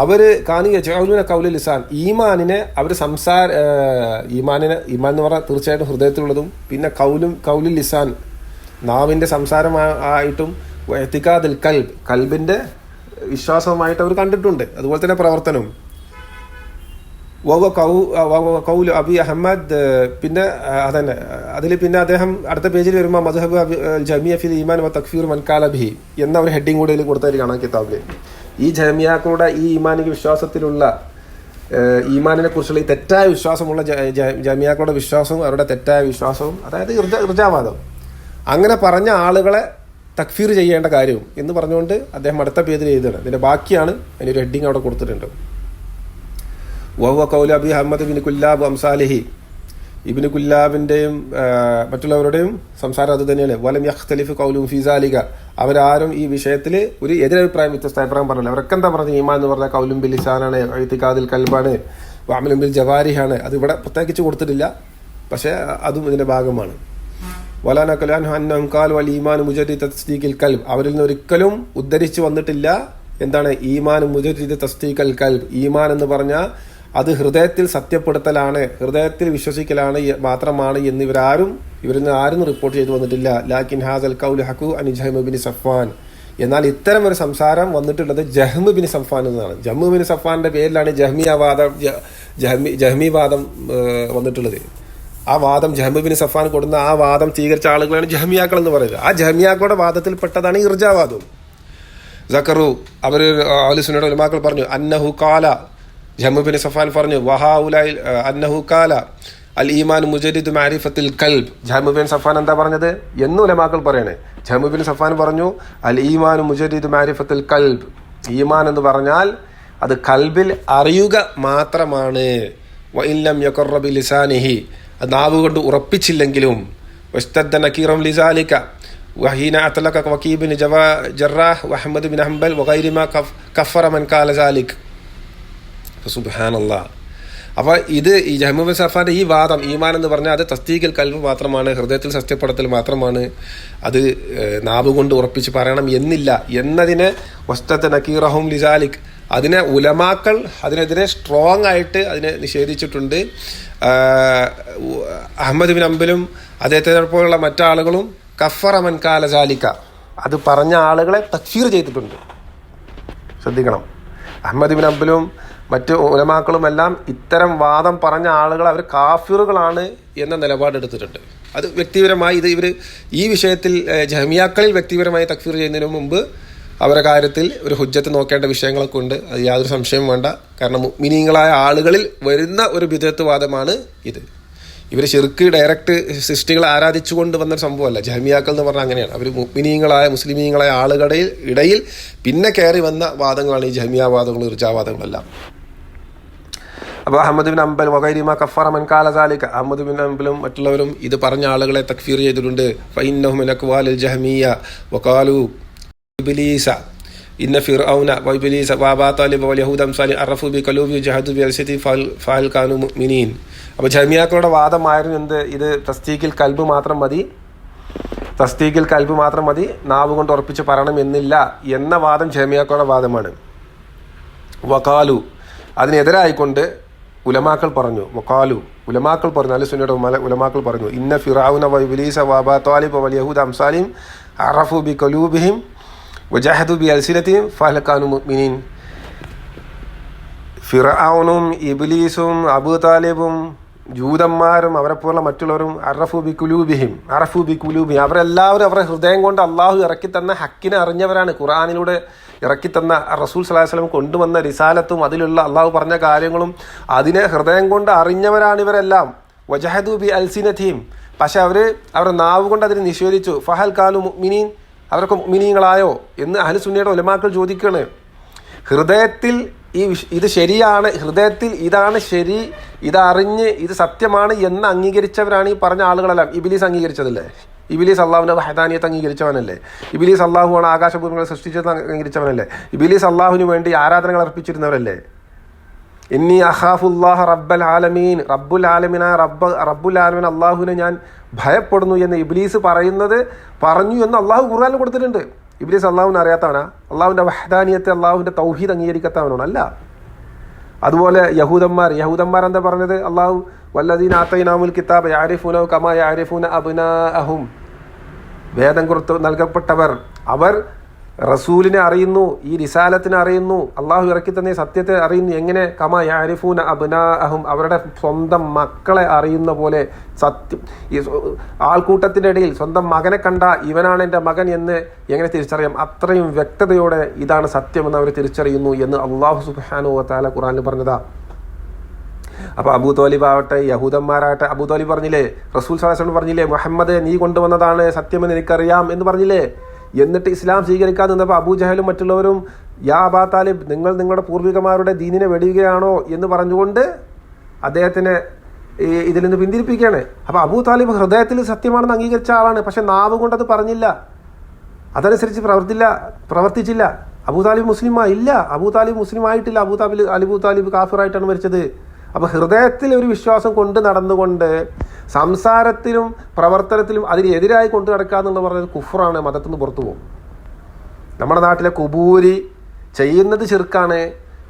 അവർ കാണുക യജാലുന കൗല ലിസാൻ ഈമാനിനെ അവർ സംസാര ഈമാനിനെ ഈമാൻ എന്ന് പറഞ്ഞാൽ തീർച്ചയായിട്ടും ഹൃദയത്തിലുള്ളതും പിന്നെ കൗലും കൗലി ലിസാൻ നാവിന്റെ സംസാരമായിട്ടും എത്തിക്കാതിൽ കൽബ് കൽബിന്റെ വിശ്വാസമായിട്ട് അവർ കണ്ടിട്ടുണ്ട്. അതുപോലെ തന്നെ പ്രവർത്തനവും. വവ കൗ കൗൽ അബി അഹമ്മദ് പിന്നെ അതന്നെ അതിൽ പിന്നെ അദ്ദേഹം അടുത്ത പേജിൽ വരുമ്പോൾ മധുഹബ് ജമിയ ഫിൽ ഈമാൻ വ തക്ഫീർ മൻകാല ബി എന്ന ഒരു ഹെഡിങ് കൂടെ ഇതിൽ കൊടുത്തായിട്ട് കാണാം കിതാബിൽ ഈ ജമിയാക്കളുടെ ഈ ഈമാനിക വിശ്വാസത്തിലുള്ള ഈമാനിനെ കുറിച്ചുള്ള ഈ തെറ്റായ വിശ്വാസമുള്ള ജമിയാക്കളുടെ വിശ്വാസവും അവരുടെ തെറ്റായ വിശ്വാസവും അതായത് ഇർജാവാദം. അങ്ങനെ പറഞ്ഞ ആളുകളെ തക്ഫീർ ചെയ്യേണ്ട കാര്യവും എന്ന് പറഞ്ഞുകൊണ്ട് അദ്ദേഹം അടുത്ത പേജിൽ എഴുതുകയാണ്. ഇതിന്റെ ബാക്കിയാണ് അതിനൊരു ഹെഡിങ് അവിടെ കൊടുത്തിട്ടുണ്ട്. വഹുവ കൗല അബി അഹമ്മദ് ബിൻ കുല്ലാബ് അംസാലിഹി ഇബിന് കുല്ലാബിന്റെയും മറ്റുള്ളവരുടെയും സംസാരം അത് തന്നെയാണ്. വലം യഖ്തലിഫ് കൗലും ഫിസാലിക അവരാരും ഈ വിഷയത്തിൽ ഒരു എതിരഭിപ്രായം വ്യത്യസ്ത അഭിപ്രായം പറഞ്ഞില്ല അവരൊക്കെ എന്താ പറഞ്ഞത്? ഈമാൻ എന്ന് പറഞ്ഞാൽ കൗലും ബിൽ ലിസാനാണ് എഴുത്തിക്കാതിൽ കൽബാണ് വാമലും ബിൽ ജവാരിഹാണ്. അത് ഇവിടെ പ്രത്യേകിച്ച് കൊടുത്തിട്ടില്ല. പക്ഷേ അതും ഇതിന്റെ ഭാഗമാണ്. വലാന വലാനക്കലാൻ വൽ ഈമാൻ മുജരി തസ്തീഖിൽ കൽബ്. അവരിൽ നിന്ന് ഒരിക്കലും ഉദ്ധരിച്ചു വന്നിട്ടില്ല. എന്താണ്? ഈമാൻ മുജരി തസ്തീഖൽ കൽബ്. ഈമാൻ എന്ന് പറഞ്ഞാൽ അത് ഹൃദയത്തിൽ സത്യപ്പെടുത്തലാണ് ഹൃദയത്തിൽ വിശ്വസിക്കലാണ് മാത്രമാണ് എന്ന് ഇവരാരും ഇവരിൽ നിന്ന് ആരും റിപ്പോർട്ട് ചെയ്തു വന്നിട്ടില്ല. ലാക്കിൻ ഹാസൽ കൗൽ ഹക്കു അനി ജഹ്മബിൻ സഫ്വാൻ. എന്നാൽ ഇത്തരം ഒരു സംസാരം വന്നിട്ടുള്ളത് ജഹ്മു ബിൻ എന്നാണ്. ജമ്മു ബിൻ സഫാന്റെ പേരിലാണ് ജഹ്മിയവാദം ജഹ്മി ജഹ്മിവാദം വന്നിട്ടുള്ളത്. ആ വാദം ജഹ്മു ബിൻ സഫാൻ കൊടുക്കുന്ന ആ വാദം സ്വീകരിച്ച ആളുകളാണ് ജഹ്മിയാക്കൾ എന്ന് പറയുന്നത് ആ ജഹ്മിയാക്കളുടെ വാദത്തിൽപ്പെട്ടതാണ് പെട്ടതാണ് ഇർജാവാദവും സക്കറു അവർ ആലുസുനയുടെ ഒരുമാക്കൾ പറഞ്ഞു അന്നഹു കാല ജമ്മുബിൻ സഫാൻ പറഞ്ഞു വഹാഉലായി അന്നഹു കാല അൽ ഈമാൻ മുജരിദ് മാരിഫത്തിൽ കൽബ്. ജാമുബിൻ സഫാൻ എന്താ പറഞ്ഞത്? എന്ന് ഉലമാക്കൾ പറയണേ. ജാമുബിൻ സഫാൻ പറഞ്ഞു അൽ ഈമാൻ മുജരിദ് മാരിഫത്തിൽ കൽബ്. ഈമാൻ എന്ന് പറഞ്ഞാൽ അത് കൽബിൽ അറിയുക മാത്രമാണ്. വൈല്ലം യക്കൊറബി ലിസാനിഹി. അത് നാവ് കൊണ്ട് ഉറപ്പിച്ചില്ലെങ്കിലും വസ്തദ്ദ നക്കീറം ലിസാലിക്ക വഹീന അത്തലക്ക വക്കീബിൻ ജവാ ജറാഹ് വഹമ്മദ് ബിൻ ഹംബൽ വഗൈരിമ കഫ് കഫറമൻ കാലസാലിഖ് സുബാനല്ല അപ്പോൾ ഇത് ഈ ജഹ്മൂബിൻ സഫാന്റെ ഈ വാദം ഈമാൻ എന്ന് പറഞ്ഞാൽ അത് തസ്തീകൽ കൽവ് മാത്രമാണ് ഹൃദയത്തിൽ സത്യപ്പെടത്തിൽ മാത്രമാണ് അത് നാവ് കൊണ്ട് ഉറപ്പിച്ച് പറയണം എന്നില്ല. എന്നതിനെ വസ്തത്തെ നക്കീറഹും ലിസാലിക്. അതിനെ ഉലമാക്കൾ അതിനെതിരെ സ്ട്രോങ് ആയിട്ട് അതിനെ നിഷേധിച്ചിട്ടുണ്ട്. അഹമ്മദ് ബിൻ അമ്പലും അദ്ദേഹത്തിനൊപ്പമുള്ള മറ്റാളുകളും കഫർ അമൻ കാലജാലിക്ക അത് പറഞ്ഞ ആളുകളെ തക്ഫീർ ചെയ്തിട്ടുണ്ട്. ശ്രദ്ധിക്കണം. അഹമ്മദ് ബിൻ അമ്പലും മറ്റു ഉലമാക്കളും എല്ലാം ഇത്തരം വാദം പറഞ്ഞ ആളുകൾ അവർ കാഫിറുകളാണ് എന്ന നിലപാടെടുത്തിട്ടുണ്ട് അത് വ്യക്തിപരമായി ഇത് ഇവർ ഈ വിഷയത്തിൽ ജമിയാക്കളിൽ വ്യക്തിപരമായി തക്ഫീർ ചെയ്യുന്നതിന് മുമ്പ് അവരുടെ കാര്യത്തിൽ ഒരു ഹുജ്ജത്ത് നോക്കേണ്ട വിഷയങ്ങളൊക്കെ ഉണ്ട്. അത് യാതൊരു സംശയവും വേണ്ട. കാരണം മിനിങ്ങളായ ആളുകളിൽ വരുന്ന ഒരു വിധത്ത് വാദമാണ് ഇത്. ഇവർ ശിർക്ക് ഡയറക്റ്റ് സൃഷ്ടികളെ ആരാധിച്ചുകൊണ്ട് വന്നൊരു സംഭവമല്ല. ജഹമിയാക്കൾ എന്ന് പറഞ്ഞാൽ അങ്ങനെയാണ്. അവർ മുസ്ലിമീങ്ങളായ മുസ്ലിമീങ്ങളായ ആളുകളുടെ ഇടയിൽ പിന്നെ കയറി വന്ന വാദങ്ങളാണ് ഈ ജഹമിയാവാദങ്ങളും ഇർജാവാദങ്ങളെല്ലാം. അപ്പോൾ അഹമ്മദ് ബിൻ അംബൽ വകൈരിമ കഫറമൻ കാല സാലിക. അഹമ്മദ് ബിൻ അംബലും മറ്റുള്ളവരും ഇത് പറഞ്ഞ ആളുകളെ തക്ഫീർ ചെയ്തിട്ടുണ്ട്. ഫൈന്നഹു മിൻ അക്വാലിൽ ജഹമിയ. വഖാലു ഇബ്ലീസ. ഇന്ന ഫിർഔന വൈബിലീസ വാബാ താലിബ് വൽ യഹൂദ അംസാലി അറഫു ബി കലൂബി ജഹദു ബി അൽസിതി ഫൽ ഫാൽ കാനു മുഅ്മിനീൻ. അപ്പോൾ ജമിയാക്കളുടെ വാദമായിരുന്നു എന്ത്? ഇത് തസ്തീക്കിൽ കൽബ് മാത്രം മതി. തസ്തീക്കിൽ കൽബ് മാത്രം മതി. നാവ് കൊണ്ട് ഉറപ്പിച്ച് പറയണം എന്നില്ല എന്ന വാദം ജമിയാക്കളുടെ വാദമാണ്. വകാലു അതിനെതിരായിക്കൊണ്ട് ഉലമാക്കൾ പറഞ്ഞു വക്കാലു ഉലമാക്കൾ പറഞ്ഞു അലി സുന്നിയുടെ ഉലമാക്കൾ പറഞ്ഞു ഇന്ന ഫിറാവുന വൈബിലീസ വാബാ താലിബ് വൽ യഹൂദ് അംസാലിം അറഫു ബി കലൂബിഹിം വജാഹദു ബി അൽസിലത്തിയും ഫഹലക്കാനു മുഅ്മിനീൻ. ഫിറാവുനും ഇബ്ലീസും അബു താലിബും ജൂതന്മാരും അവരെ പോലുള്ള മറ്റുള്ളവരും അറഫു ബി കുലൂബിഹിം അറഫു ബി കുലൂബി അവരെല്ലാവരും അവരുടെ ഹൃദയം കൊണ്ട് അള്ളാഹു ഇറക്കി തന്ന ഹക്കിനെ അറിഞ്ഞവരാണ് ഖുറാനിലൂടെ ഇറക്കി തന്ന റസൂൽ സലാഹു വസ്ലം കൊണ്ടുവന്ന റിസാലത്തും അതിലുള്ള അള്ളാഹു പറഞ്ഞ കാര്യങ്ങളും അതിനെ ഹൃദയം കൊണ്ട് അറിഞ്ഞവരാണ് ഇവരെല്ലാം. വജഹദു ബി അൽസിനഥീം പക്ഷെ അവർ അവരുടെ നാവ് കൊണ്ട് അതിനെ നിഷേധിച്ചു. ഫഹൽ കാലു മിനീൻ അവരൊക്കെ മിനിങ്ങളായോ എന്ന് അഹലുസുന്നയുടെ ഒലമാക്കൾ ചോദിക്കുകയാണ്. ഹൃദയത്തിൽ ഈ ഇത് ശരിയാണ് ഹൃദയത്തിൽ ഇതാണ് ശരി ഇതറിഞ്ഞ് ഇത് സത്യമാണ് എന്ന് അംഗീകരിച്ചവരാണ് ഈ പറഞ്ഞ ആളുകളെല്ലാം. ഇബിലീസ് അംഗീകരിച്ചതല്ലേ? ഇബിലീസ് അള്ളാഹുവിന്റെ വഹദാനിയത്ത് അംഗീകരിച്ചവനല്ലേ? ഇബിലീസ് അള്ളാഹുവാണ് ആകാശഭൂമികളെ സൃഷ്ടിച്ചത് അംഗീകരിച്ചവനല്ലേ? ഇബിലീസ് അള്ളാഹുവിന് വേണ്ടി ആരാധനകൾ അർപ്പിച്ചിരുന്നവരല്ലേ? ഇന്നി അഹാഫുല്ലാഹ് റബ്ബൽ ആലമീൻ റബ്ബുൽ ആലമീന റബ്ബ് റബ്ബുൽ ആലമീൻ അള്ളാഹുവിനെ ഞാൻ ഭയപ്പെടുന്നു എന്ന് ഇബ്ലീസ് പറയുന്നത് പറഞ്ഞു എന്ന് അള്ളാഹു ഖുർആാനിൽ കൊടുത്തിട്ടുണ്ട്. ഇബ്ലീസ് അള്ളാഹുവിനെ അറിയാത്തവനാ? അള്ളാഹുവിന്റെ വഹദാനിയത്തെ അള്ളാഹുവിന്റെ തൗഹീദ് അംഗീകരിക്കാത്തവനാണ്. അല്ല. അതുപോലെ യഹൂദന്മാർ യഹൂദന്മാർ എന്താ പറഞ്ഞത്? അള്ളാഹു വല്ലദീൻ ആത്തൈനാമുൽ കിതാബ് യാരിഫൂന കമാ യാരിഫൂന അബുന അഹും വേദം കൊടുത്ത് നൽകപ്പെട്ടവർ അവർ റസൂലിനെ അറിയുന്നു ഈ റിസാലത്തിനെ അറിയുന്നു അള്ളാഹു ഇറക്കി തന്നെ സത്യത്തെ അറിയുന്നു. എങ്ങനെ? കമാ യാരിഫൂന അബ്നാ അഹും അവരുടെ സ്വന്തം മക്കളെ അറിയുന്ന പോലെ സത്യം. ഈ ആൾക്കൂട്ടത്തിന്റെ ഇടയിൽ സ്വന്തം മകനെ കണ്ട ഇവനാണ് എന്റെ മകൻ എന്ന് എങ്ങനെ തിരിച്ചറിയാം? അത്രയും വ്യക്തതയോടെ ഇതാണ് സത്യമെന്ന് അവർ തിരിച്ചറിയുന്നു എന്ന് അള്ളാഹു സുബാനു താല ഖുറാനിൽ പറഞ്ഞതാ. അപ്പൊ അബൂ തോലിബ് ആവട്ടെ യഹൂദന്മാരാകട്ടെ അബൂ തോലിബ് പറഞ്ഞില്ലേ റസൂൽ സാഹസം പറഞ്ഞില്ലേ മുഹമ്മദ് നീ കൊണ്ടുവന്നതാണ് സത്യമെന്ന് എനിക്കറിയാം എന്ന് പറഞ്ഞില്ലേ? എന്നിട്ട് ഇസ്ലാം സ്വീകരിക്കാൻ നിന്നപ്പോൾ അബൂജഹലും മറ്റുള്ളവരും യാ അബാ താലിബ് നിങ്ങൾ നിങ്ങളുടെ പൂർവികമാരുടെ ദീനിനെ വെടിയുകയാണോ? എന്ന് പറഞ്ഞുകൊണ്ട് അദ്ദേഹത്തിനെ ഇതിൽ നിന്ന് പിന്തിരിപ്പിക്കുകയാണ്. അപ്പോൾ അബൂ താലിബ് ഹൃദയത്തിൽ സത്യമാണെന്ന് അംഗീകരിച്ച ആളാണ്. പക്ഷെ നാവ് കൊണ്ടത് പറഞ്ഞില്ല. അതനുസരിച്ച് പ്രവർത്തില്ല പ്രവർത്തിച്ചില്ല. അബൂ താലിബ് മുസ്ലിമാ ഇല്ല. അബൂ താലിബ് മുസ്ലിം ആയിട്ടില്ല. അബൂ താലിബ് അലിബു താലിബ് കാഫിറായിട്ടാണ് മരിച്ചത്. അപ്പോൾ ഹൃദയത്തിൽ ഒരു വിശ്വാസം കൊണ്ട് നടന്നുകൊണ്ട് സംസാരത്തിലും പ്രവർത്തനത്തിലും അതിനെതിരായി കൊണ്ടു നടക്കുക എന്നുള്ള പറഞ്ഞത് കുഫറാണ് മതത്തിൽ നിന്ന് പുറത്തു പോകും. നമ്മുടെ നാട്ടിലെ കുബൂരി ചെയ്യുന്നത് ചെറുക്കാണ്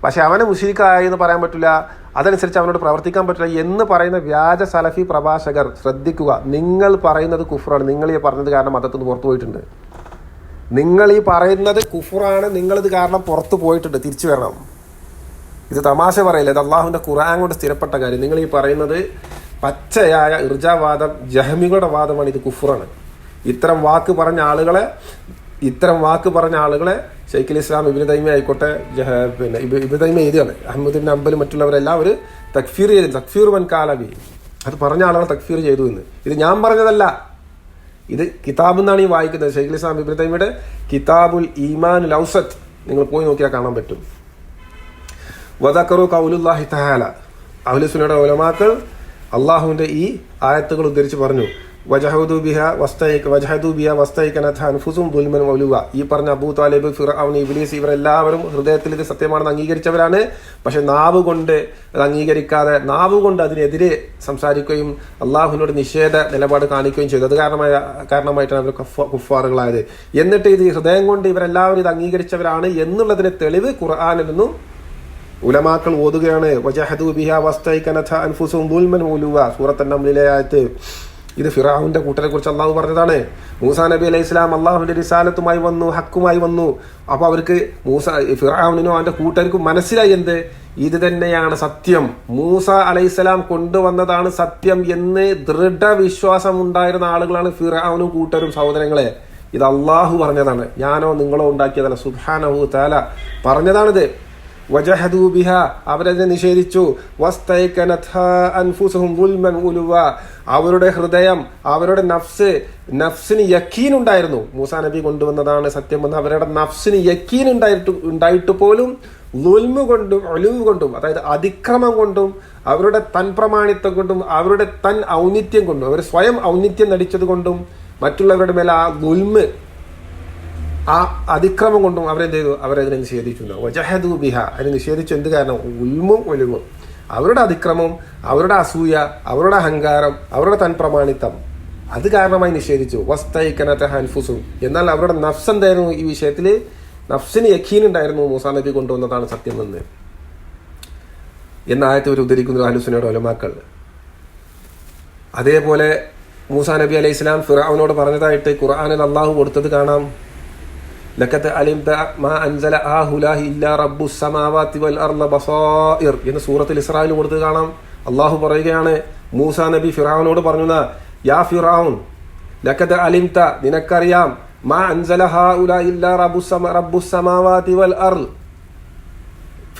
പക്ഷെ അവനെ മുഷീഖായെന്ന് പറയാൻ പറ്റില്ല അതനുസരിച്ച് അവനോട് പ്രവർത്തിക്കാൻ പറ്റില്ല എന്ന് പറയുന്ന വ്യാജ സലഫി പ്രഭാഷകർ ശ്രദ്ധിക്കുക. നിങ്ങൾ പറയുന്നത് കുഫറാണ് നിങ്ങൾ ഈ പറഞ്ഞത് കാരണം മതത്തിൽ നിന്ന് പുറത്തു പോയിട്ടുണ്ട്. നിങ്ങൾ ഈ പറയുന്നത് കുഫറാണ് നിങ്ങളിത് കാരണം പുറത്തു പോയിട്ടുണ്ട് തിരിച്ചു വരണം. ഇത് തമാശ പറയില്ല? ഇത് അള്ളാഹുവിന്റെ ഖുർആൻ കൊണ്ട് സ്ഥിരപ്പെട്ട കാര്യം. നിങ്ങൾ ഈ പറയുന്നത് പച്ചയായ ഇർജാവാദം ജഹമികളുടെ വാദമാണ് ഇത് കുഫറാണ്. ഇത്തരം വാക്ക് പറഞ്ഞ ആളുകളെ ഇത്തരം വാക്ക് പറഞ്ഞ ആളുകളെ ഷെയ്ഖുൽ ഇസ്ലാം ഇബിന് തൈമ ആയിക്കോട്ടെ പിന്നെ ഇബിന് ഇബ് തൈമ എഴുതിയാണ് അഹമ്മദിൻ അമ്പൽ മറ്റുള്ളവരെല്ലാം അവർ തക്ഫീർ ചെയ്തു തക്ഫീർ വൻ കാലബി അത് പറഞ്ഞ ആളുകൾ തക്ഫീർ ചെയ്തു എന്ന്. ഇത് ഞാൻ പറഞ്ഞതല്ല. ഇത് കിതാബ് എന്നാണ് ഈ വായിക്കുന്നത്. ഷെയ്ഖുൽ ഇസ്ലാം ഇബിന് തൈമയുടെ കിതാബുൽ ഈമാൻ ലൗസത്ത് നിങ്ങൾ പോയി നോക്കിയാൽ കാണാൻ പറ്റും. വദക്കറു കൗലുല്ലാഹി തഹാല. അഹുലുസുനയുടെ ഉലമാക്കൾ അള്ളാഹുവിന്റെ ഈ ആയത്തുകൾ ഉദ്ധരിച്ച് പറഞ്ഞു ബിഹ വലുവ. ഈ പറഞ്ഞ അബൂ താലിബ് ഫിറൌൻ ഇബ്ലീസ് ഇവരെല്ലാവരും ഹൃദയത്തിൽ ഇത് സത്യമാണെന്ന് അംഗീകരിച്ചവരാണ്. പക്ഷെ നാവ് കൊണ്ട് അത് അംഗീകരിക്കാതെ നാവ് കൊണ്ട് അതിനെതിരെ സംസാരിക്കുകയും അള്ളാഹുവിനോട് നിഷേധ നിലപാട് കാണിക്കുകയും ചെയ്തു. അത് കാരണമായ കാരണമായിട്ടാണ് അവർ കുഫ്വാറുകളായത്. എന്നിട്ട് ഇത് ഹൃദയം കൊണ്ട് ഇവരെല്ലാവരും ഇത് അംഗീകരിച്ചവരാണ് എന്നുള്ളതിന് തെളിവ് ഖുർആാനിൽ നിന്നും ഉലമാക്കൾ ഓതുകയാണ്. ആയത്ത്. ഇത് ഫിറാഹുവിന്റെ കൂട്ടരെ കുറിച്ച് അള്ളാഹു പറഞ്ഞതാണ്. മൂസാ നബി അലൈഹി ഇസ്ലാം അള്ളാഹുവിന്റെ റിസാലത്തുമായി വന്നു ഹക്കുമായി വന്നു. അപ്പൊ അവർക്ക് മൂസ ഫിറാഹുവിനോ അവന്റെ കൂട്ടർക്കും മനസ്സിലായി എന്ത്? ഇത് തന്നെയാണ് സത്യം. മൂസ അലൈഹിസ്സലാം കൊണ്ടുവന്നതാണ് സത്യം എന്ന് ദൃഢവിശ്വാസം ഉണ്ടായിരുന്ന ആളുകളാണ് ഫിറാവിനും കൂട്ടരും സഹോദരങ്ങളെ. ഇത് അള്ളാഹു പറഞ്ഞതാണ്. ഞാനോ നിങ്ങളോ ഉണ്ടാക്കിയതല്ല. സുഹാനഹു താല പറഞ്ഞതാണിത്. വജഹദു ബിഹ അവരതിനെ നിഷേധിച്ചു. അവരുടെ ഹൃദയം അവരുടെ നഫ്സ് നഫ്സിന് യക്കീൻ ഉണ്ടായിരുന്നു. മൂസാ നബി കൊണ്ടുവന്നതാണ് സത്യം സത്യമെന്ന് അവരുടെ നഫ്സിന് യക്കീൻ ഉണ്ടായിട്ട് ഉണ്ടായിട്ട് പോലും ലുൽമ കൊണ്ടും ഒലിവ് കൊണ്ടും അതായത് അതിക്രമം കൊണ്ടും അവരുടെ തൻ പ്രമാണിത്വം കൊണ്ടും അവരുടെ തൻ ഔന്നിത്യം കൊണ്ടും അവർ സ്വയം ഔന്നിത്യം നടിച്ചത് കൊണ്ടും മറ്റുള്ളവരുടെ മേലെ ആ ലുൽമ് ആ അതിക്രമം കൊണ്ടും അവരെന്ത് ചെയ്തു അവരതിനെ നിഷേധിച്ചു വജഹദു ബിഹ. അതിനെ നിഷേധിച്ചു എന്ത് കാരണം? ഉൽമും ഒലുമും അവരുടെ അതിക്രമം അവരുടെ അസൂയ അവരുടെ അഹങ്കാരം അവരുടെ തൻ പ്രമാണിത്തം അത് കാരണമായി നിഷേധിച്ചു. വസ്തൈക്കനത്തെ ഹൻഫുസും എന്നാൽ അവരുടെ നഫ്സ് എന്തായിരുന്നു ഈ വിഷയത്തിൽ നഫ്സിന് യഖീൻ ഉണ്ടായിരുന്നു മൂസാ നബി കൊണ്ടുവന്നതാണ് സത്യമെന്ന്. എന്ന ആയത്ത് ഒരു ഉദ്ധരിക്കുന്ന അലുസിനോട് ഒലമാക്കൾ അതേപോലെ മൂസാ നബി അലൈഹി ഇസ്ലാം ഫിറാവിനോട് പറഞ്ഞതായിട്ട് ഖുർആാനിൽ അള്ളാഹു കൊടുത്തത് കാണാം. ലക്കത്ത് അലിംത മാ അൻസല ഇല്ലാ റബ്ബു സമാവാത്തി വൽ ബസായിർ എന്ന് സൂറത്തിൽ ഇസ്രായേൽ കൊടുത്ത് കാണാം. അള്ളാഹു പറയുകയാണ് മൂസ നബി ഫിറാവിനോട് പറഞ്ഞു യാ ഫിറാവുൻ ലക്കത്ത് അലിംത നിനക്കറിയാം മാ അൻസല ഹാഉല ഇല്ലാ റബ്ബുസ് റബ്ബുസ് സമാവാതി വൽ അർൾ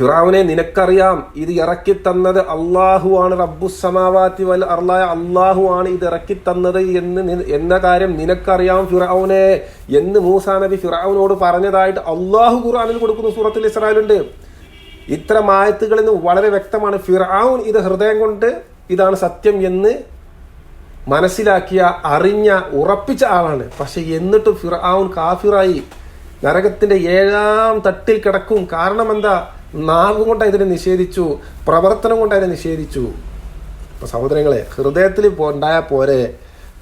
ഫിറാവുനെ നിനക്കറിയാം ഇത് ഇറക്കി തന്നത് അള്ളാഹു ആണ് റബ്ബുസമാവാത്തി വൽ അർലായ അള്ളാഹു ആണ് ഇത് ഇറക്കി തന്നത് എന്ന് എന്ന കാര്യം നിനക്കറിയാം ഫിറാവുനെ എന്ന് മൂസാ നബി ഫിറാവുനോട് പറഞ്ഞതായിട്ട് അള്ളാഹു ഖുർആനിൽ കൊടുക്കുന്നു സൂറത്തിൽ ഇസ്രായേലുണ്ട്. ഇത്ര ആയത്തുകളിൽ നിന്ന് വളരെ വ്യക്തമാണ് ഫിറാവുൻ ഇത് ഹൃദയം കൊണ്ട് ഇതാണ് സത്യം എന്ന് മനസ്സിലാക്കിയ അറിഞ്ഞ ഉറപ്പിച്ച ആളാണ്. പക്ഷെ എന്നിട്ടും ഫിറാവുൻ കാഫിറായി നരകത്തിന്റെ ഏഴാം തട്ടിൽ കിടക്കും. കാരണം എന്താ? നാവ് കൊണ്ട് അതിനെ നിഷേധിച്ചു പ്രവർത്തനം കൊണ്ട് അതിനെ നിഷേധിച്ചു. അപ്പൊ സഹോദരങ്ങളെ ഹൃദയത്തിൽ ഉണ്ടായ പോരെ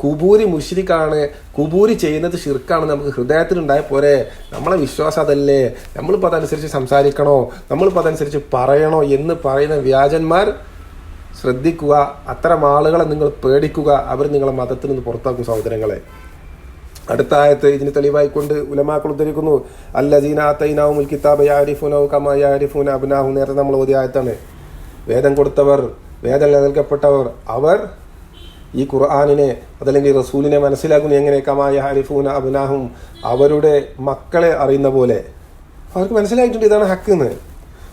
കുബൂരി മുഷിരിക്കാണ് കുബൂരി ചെയ്യുന്നത് ഷിർക്കാണ് നമുക്ക് ഹൃദയത്തിൽ ഉണ്ടായ പോരെ. നമ്മളെ വിശ്വാസം അതല്ലേ. നമ്മളിപ്പോൾ അതനുസരിച്ച് സംസാരിക്കണോ? നമ്മളിപ്പോൾ അതനുസരിച്ച് പറയണോ എന്ന് പറയുന്ന വ്യാജന്മാർ ശ്രദ്ധിക്കുക. അത്തരം ആളുകളെ നിങ്ങൾ പേടിക്കുക. അവർ നിങ്ങളെ മതത്തിൽ നിന്ന് പുറത്താക്കും സഹോദരങ്ങളെ. അടുത്ത ആയത്ത് ഇതിന് തെളിവായിക്കൊണ്ട് ഉലമാക്കൾ ഉദ്ധരിക്കുന്നു അല്ലദീനാത്തൈനാവുൽ കിതാബ് യാരിഫുനോ കമാ യാരിഫുന അബ്നാഹു നേരത്തെ നമ്മൾ ഓതിയ ആയത്താണ് വേദം കൊടുത്തവർ വേദം നൽകപ്പെട്ടവർ അവർ ഈ ഖുർആാനിനെ അതല്ലെങ്കിൽ റസൂലിനെ മനസ്സിലാക്കുന്നു എങ്ങനെ കമാ യാരിഫൂന അബ്നാഹും അവരുടെ മക്കളെ അറിയുന്ന പോലെ അവർക്ക് മനസ്സിലായിട്ടുണ്ട് ഇതാണ് ഹക്ക് എന്ന്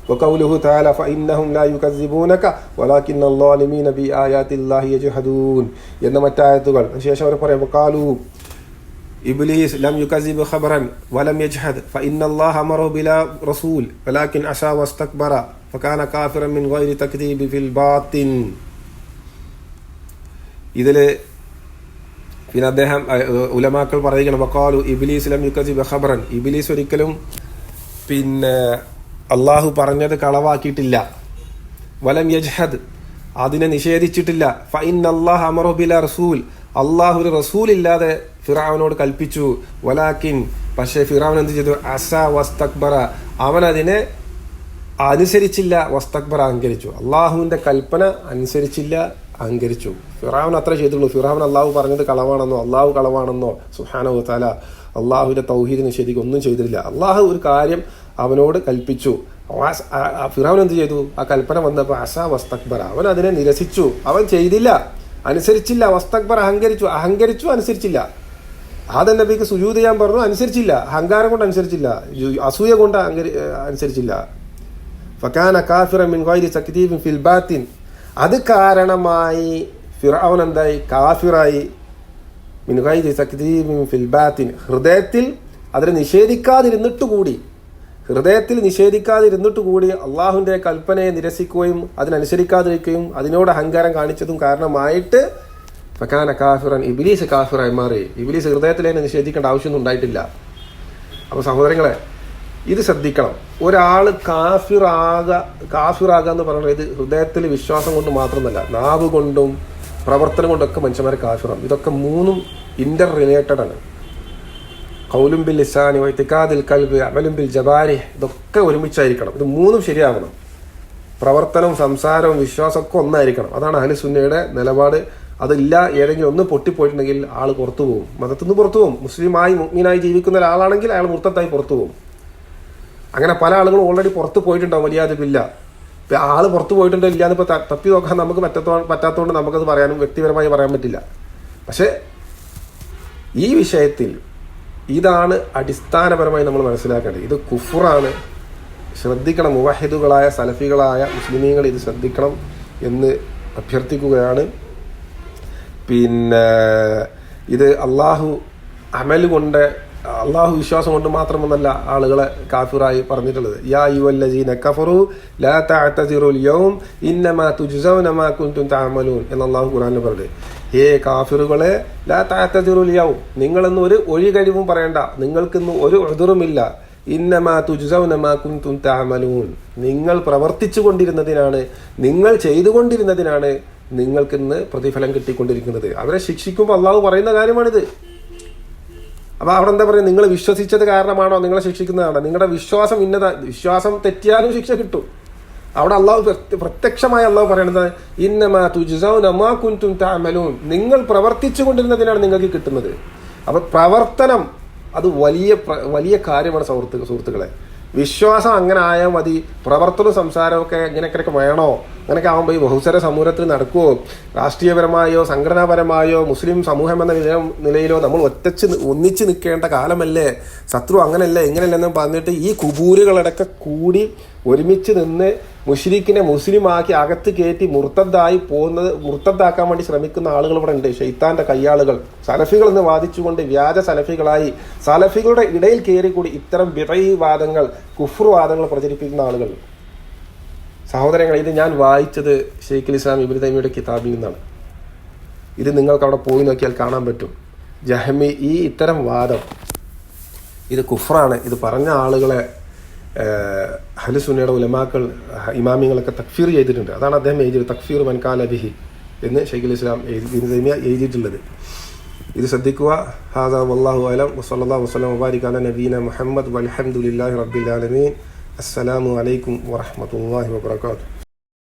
وقوله تعالى فإنهم لا يكذبونك ولكن الظالمين بآيات الله يجحدون എന്ന മറ്റായത്തുകൾ ശേഷം അവർ പറയും وقالوا ഇബ്ലീസ് ലം യുക്കസിബ് ഖബറൻ വലം യജ്ഹദ് ഫഇന്ന അല്ലാഹ അമറു ബില റസൂൽ വലാകിൻ അശാ വസ്തക്ബറ ഫകാന കാഫിറൻ മിൻ ഗൈരി തക്ദീബി ഫിൽ ബാത്തിൻ ഇതിലെ പിന്നെ അദ്ദേഹം ഉലമാക്കൾ പറയുകയാണ് വക്കാലു ഇബ്ലീസ് ലം യുക്കസിബ് ഖബറൻ. ഇബ്ലീസ് ഒരിക്കലും പിന്നെ അള്ളാഹു പറഞ്ഞത് കളവാക്കിയിട്ടില്ല. വലം യജ്ഹദ് അതിനെ നിഷേധിച്ചിട്ടില്ല. ഫൈൻ അമറു ബില റസൂൽ. അള്ളാഹു ഒരു റസൂൽ ഇല്ലാതെ ഫിറാവിനോട് കൽപ്പിച്ചു. വലാക്കിൻ പക്ഷേ ഫിറാവൻ എന്ത് ചെയ്തു? അസ വസ്തക്ബറ. അവൻ അതിനെ അനുസരിച്ചില്ല വസ്തക്ബർ അഹങ്കരിച്ചു. അള്ളാഹുവിന്റെ കൽപ്പന അനുസരിച്ചില്ല അഹങ്കരിച്ചു. ഫിറാവൻ അത്ര ചെയ്തുള്ളൂ ഫിറാവൻ അള്ളാഹു പറഞ്ഞത് കളവാണെന്നോ അള്ളാഹു കളവാണെന്നോ സുഹാനോ തല അള്ളാഹുവിന്റെ തൗഹീദ് നിഷേധിക്കുക ഒന്നും ചെയ്തിട്ടില്ല. അള്ളാഹു ഒരു കാര്യം അവനോട് കൽപ്പിച്ചു. ഫിറാവൻ എന്ത് ചെയ്തു? ആ കൽപ്പന വന്നപ്പോൾ അസ വസ്തക്ബർ അവൻ അതിനെ നിരസിച്ചു. അവൻ ചെയ്തില്ല. അനുസരിച്ചില്ല വസ്തക്ബർ അഹങ്കരിച്ചു. അഹങ്കരിച്ചു അനുസരിച്ചില്ല. ആദം നബിക്ക് സുജൂത് ചെയ്യാൻ പറഞ്ഞു അനുസരിച്ചില്ല. അഹങ്കാരം കൊണ്ട് അനുസരിച്ചില്ല. അസൂയ കൊണ്ട് അനുസരിച്ചില്ല. ഫക്കാന മിൻ ഗൈരി ബാത്തിൻ. അത് കാരണമായി ഫിറവൻ എന്തായി? കാഫിറായി. മിൻ ഗൈരി ഫിൽ ബാത്തിൻ. ഹൃദയത്തിൽ അതിനെ നിഷേധിക്കാതിരുന്നിട്ട് കൂടി ഹൃദയത്തിൽ നിഷേധിക്കാതിരുന്നിട്ട് കൂടി അള്ളാഹുവിന്റെ കൽപ്പനയെ നിരസിക്കുകയും അതിനനുസരിക്കാതിരിക്കുകയും അതിനോട് അഹങ്കാരം കാണിച്ചതും കാരണമായിട്ട് ഫക്കാന കാഫിറൻ ഇബിലീസ് കാഫിറായി മാറി. ഇബിലീസ് ഹൃദയത്തിൽ അതിനെ നിഷേധിക്കേണ്ട ആവശ്യമൊന്നും ഉണ്ടായിട്ടില്ല. അപ്പോൾ സഹോദരങ്ങളെ ഇത് ശ്രദ്ധിക്കണം. ഒരാൾ കാഫിറാക കാഫിറാക എന്ന് പറയുന്നത് ഇത് ഹൃദയത്തിൽ വിശ്വാസം കൊണ്ട് മാത്രമല്ല നാവ് കൊണ്ടും പ്രവർത്തനം കൊണ്ടൊക്കെ മനുഷ്യന്മാരെ കാഫിറാം ഇതൊക്കെ മൂന്നും ഇന്റർ റിലേറ്റഡ് ആണ്. കൗലും ബിൽ ലിസാനി വൈത്തിക്കാദിൽ കൽബ് അമലും ബിൽ ജബാരി ഇതൊക്കെ ഒരുമിച്ചായിരിക്കണം. ഇത് മൂന്നും ശരിയാവണം. പ്രവർത്തനവും സംസാരവും വിശ്വാസമൊക്കെ ഒന്നായിരിക്കണം. അതാണ് അഹ്ലു സുന്നയുടെ നിലപാട്. അതില്ല ഏതെങ്കിലും ഒന്ന് പൊട്ടിപ്പോയിട്ടുണ്ടെങ്കിൽ ആൾ പുറത്തു പോകും. മതത്തിൽ പുറത്തു പോകും. മുസ്ലിമായി മുഗ്മീനായി ജീവിക്കുന്ന ഒരാളാണെങ്കിൽ അയാൾ മുർത്തത്തായി പുറത്തു പോകും. അങ്ങനെ പല ആളുകളും ഓൾറെഡി പുറത്ത് പോയിട്ടുണ്ടാവും വലിയാതില്ല ഇപ്പം ആൾ പുറത്ത് പോയിട്ടുണ്ടോ ഇല്ല എന്നിപ്പോൾ തപ്പി നോക്കാൻ നമുക്ക് പറ്റത്തോ പറ്റാത്തതുകൊണ്ട് നമുക്കത് പറയാനും വ്യക്തിപരമായി പറയാൻ പറ്റില്ല. പക്ഷേ ഈ വിഷയത്തിൽ ഇതാണ് അടിസ്ഥാനപരമായി നമ്മൾ മനസ്സിലാക്കേണ്ടത്. ഇത് കുഫുറാണ്. ശ്രദ്ധിക്കണം മുവാഹിദുകളായ സലഫികളായ മുസ്ലിമീങ്ങൾ ഇത് ശ്രദ്ധിക്കണം എന്ന് അഭ്യർത്ഥിക്കുകയാണ്. പിന്നെ ഇത് അള്ളാഹു അമൽ കൊണ്ട് അള്ളാഹു വിശ്വാസം കൊണ്ട് മാത്രമൊന്നല്ല ആളുകളെ കാഫിറായി പറഞ്ഞിട്ടുള്ളത്. യാ യുവല്ലജീന കഫറു ലാ യൗം തുജ്സൗന മാ തഅമലൂൻ എന്ന് അള്ളാഹു ഖുർആനിൽ പറഞ്ഞു ഏ കാഫിറുകളെ ലാ തഅതസിറുൽ യൗം നിങ്ങളെന്ന് ഒരു ഒഴി കഴിവും പറയണ്ട. നിങ്ങൾക്കിന്ന് ഒരു ഉദുറുമില്ല. ഇന്നമാ തുജ്സൗന മാ കുൻതും തഅമലൂൻ. നിങ്ങൾ പ്രവർത്തിച്ചു കൊണ്ടിരുന്നതിനാണ് നിങ്ങൾ ചെയ്തുകൊണ്ടിരുന്നതിനാണ് നിങ്ങൾക്കിന്ന് പ്രതിഫലം കിട്ടിക്കൊണ്ടിരിക്കുന്നത്. അവരെ ശിക്ഷിക്കുമ്പോൾ അള്ളാഹു പറയുന്ന കാര്യമാണിത്. അപ്പൊ അവിടെ എന്താ പറയുക നിങ്ങൾ വിശ്വസിച്ചത് കാരണമാണോ നിങ്ങളെ ശിക്ഷിക്കുന്നതാണോ? നിങ്ങളുടെ വിശ്വാസം ഇന്നതാ. വിശ്വാസം തെറ്റിയാലും ശിക്ഷ കിട്ടും. അവിടെ അള്ളാഹു പ്രത്യ- പ്രത്യക്ഷമായി അള്ളാഹു പറയണത് ഇന്നമാ തുജ്സൗന മാ കുൻതും തഅമലൂൻ. നിങ്ങൾ പ്രവർത്തിച്ചു കൊണ്ടിരുന്നതിനാണ് നിങ്ങൾക്ക് കിട്ടുന്നത്. അപ്പൊ പ്രവർത്തനം അത് വലിയ വലിയ കാര്യമാണ് സുഹൃത്തു സുഹൃത്തുക്കളെ. വിശ്വാസം അങ്ങനെ ആയാൽ മതി. പ്രവർത്തനവും സംസാരമൊക്കെ ഇങ്ങനെയൊക്കെ വേണോ? അങ്ങനെയൊക്കെ ആകുമ്പോൾ ഈ ബഹുസ്വര സമൂഹത്തിൽ നടക്കുമോ രാഷ്ട്രീയപരമായോ സംഘടനാപരമായോ മുസ്ലിം സമൂഹം എന്ന നില നിലയിലോ നമ്മൾ ഒറ്റച്ച് ഒന്നിച്ച് നിൽക്കേണ്ട കാലമല്ലേ? ശത്രു അങ്ങനല്ലേ? ഇങ്ങനെയല്ലെന്നും പറഞ്ഞിട്ട് ഈ കുബൂരുകളടക്കം കൂടി ഒരുമിച്ച് നിന്ന് മുഷ്രിഖിനെ മുസ്ലിമാക്കി അകത്ത് കയറ്റി മുർത്തദ്ദായി പോകുന്നത് മുർത്തദ്ദാക്കാൻ വേണ്ടി ശ്രമിക്കുന്ന ആളുകൾ ഇവിടെ ഉണ്ട്. ഷെയ്ത്താന്റെ കയ്യാളുകൾ. സലഫികൾ എന്ന് വാദിച്ചുകൊണ്ട് വ്യാജ സലഫികളായി സലഫികളുടെ ഇടയിൽ കയറി കൂടി ഇത്തരം വിറയി വാദങ്ങൾ കുഫ്രു വാദങ്ങൾ പ്രചരിപ്പിക്കുന്ന ആളുകൾ. സഹോദരങ്ങൾ ഇത് ഞാൻ വായിച്ചത് ഷെയ്ഖുൽ ഇസ്ലാം തൈമിയുടെ കിതാബിൽ നിന്നാണ്. ഇത് നിങ്ങൾക്ക് അവിടെ പോയി നോക്കിയാൽ കാണാൻ പറ്റും. ജഹമി ഈ ഇത്തരം വാദം ഇത് കുഫ്രാണ് ഇത് പറഞ്ഞ ആളുകളെ ഹലുസുന്നയുടെ ഉലമാക്കൾ ഇമാമിങ്ങളൊക്കെ തക്ഫീർ ചെയ്തിട്ടുണ്ട്. അതാണ് അദ്ദേഹം എഴുതിയത് തക്ഫീർ മൻകാല ബിഹി എന്ന് ഷെയ്ഖുൽ ഇസ്ലാം എഴുതി- എഴുതിയിട്ടുള്ളത്. ഇത് ശ്രദ്ധിക്കുക. ഹാദാ വല്ലാഹു അലം വസ്ലാ വസ്ലം മുബാരിക് അല നബീന മുഹമ്മദ് വലഹമുല്ലാഹി റബ്ബിലാലമീൻ അസ്സലാമു അലൈക്കും വറഹ്മത്തുള്ളാഹി വബറകാതുഹു.